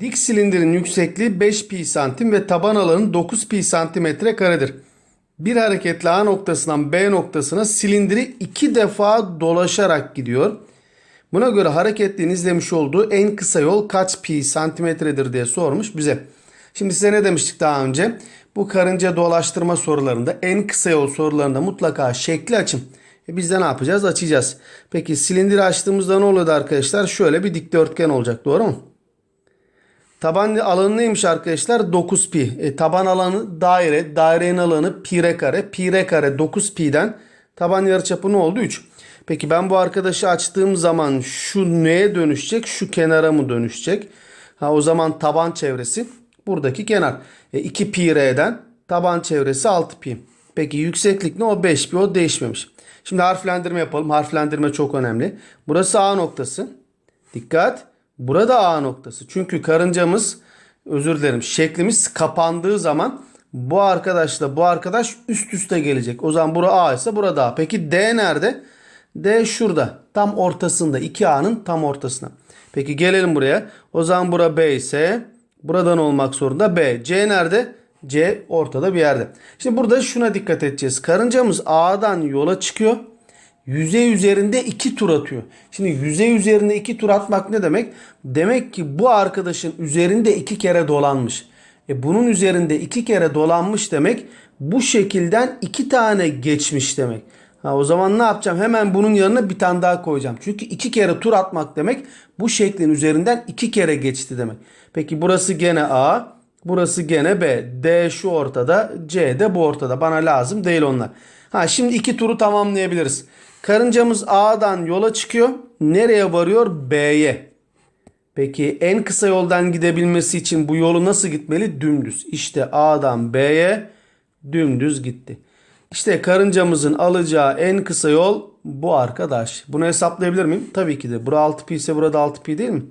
Dik silindirin yüksekliği 5 pi santim ve taban alanı 9 pi santimetre karedir. Bir hareketle A noktasından B noktasına silindiri iki defa dolaşarak gidiyor. Buna göre hareketliğin izlemiş olduğu en kısa yol kaç pi santimetredir diye sormuş bize. Şimdi size ne demiştik daha önce? Bu karınca dolaştırma sorularında en kısa yol sorularında mutlaka şekli açın. E biz de ne yapacağız? Açacağız. Peki silindiri açtığımızda ne oluyordu arkadaşlar? Şöyle bir dikdörtgen olacak doğru mu? Taban alanı neymiş arkadaşlar? 9 pi. E, taban alanı daire. Dairenin alanı pi r kare. Pi r kare 9 pi'den taban yarıçapı ne oldu? 3. Peki ben bu arkadaşı açtığım zaman şu neye dönüşecek? Şu kenara mı dönüşecek? Ha o zaman taban çevresi buradaki kenar. E, 2 pi r'den taban çevresi 6 pi. Peki yükseklik ne? O 5 pi. O değişmemiş. Şimdi harflendirme yapalım. Harflendirme çok önemli. Burası A noktası. Dikkat. Burada A noktası. Çünkü karıncamız özür dilerim şeklimiz kapandığı zaman bu arkadaşla bu arkadaş üst üste gelecek. O zaman bura A ise burada A. Peki D nerede? D şurada. Tam ortasında. 2A'nın tam ortasına. Peki gelelim buraya. O zaman bura B ise buradan olmak zorunda B. C nerede? C ortada bir yerde. Şimdi burada şuna dikkat edeceğiz. Karıncamız A'dan yola çıkıyor yüzey üzerinde iki tur atıyor. Şimdi yüzey üzerinde iki tur atmak ne demek? Demek ki bu arkadaşın üzerinde iki kere dolanmış. E bunun üzerinde iki kere dolanmış demek bu şekilden iki tane geçmiş demek. Ha, o zaman ne yapacağım? Hemen bunun yanına bir tane daha koyacağım. Çünkü iki kere tur atmak demek bu şeklin üzerinden iki kere geçti demek. Peki burası gene A. Burası gene B. D şu ortada. C de bu ortada. Bana lazım değil onlar. Ha şimdi iki turu tamamlayabiliriz. Karıncamız A'dan yola çıkıyor. Nereye varıyor? B'ye. Peki en kısa yoldan gidebilmesi için bu yolu nasıl gitmeli? Dümdüz. İşte A'dan B'ye dümdüz gitti. İşte karıncamızın alacağı en kısa yol bu arkadaş. Bunu hesaplayabilir miyim? Tabii ki de. Bura 6 pi ise burada 6 pi değil mi?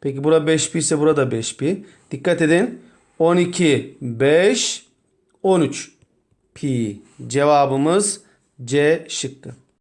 Peki bura 5 pi ise burada 5 pi. Dikkat edin. 12, 5, 13 pi. Cevabımız C şıkkı.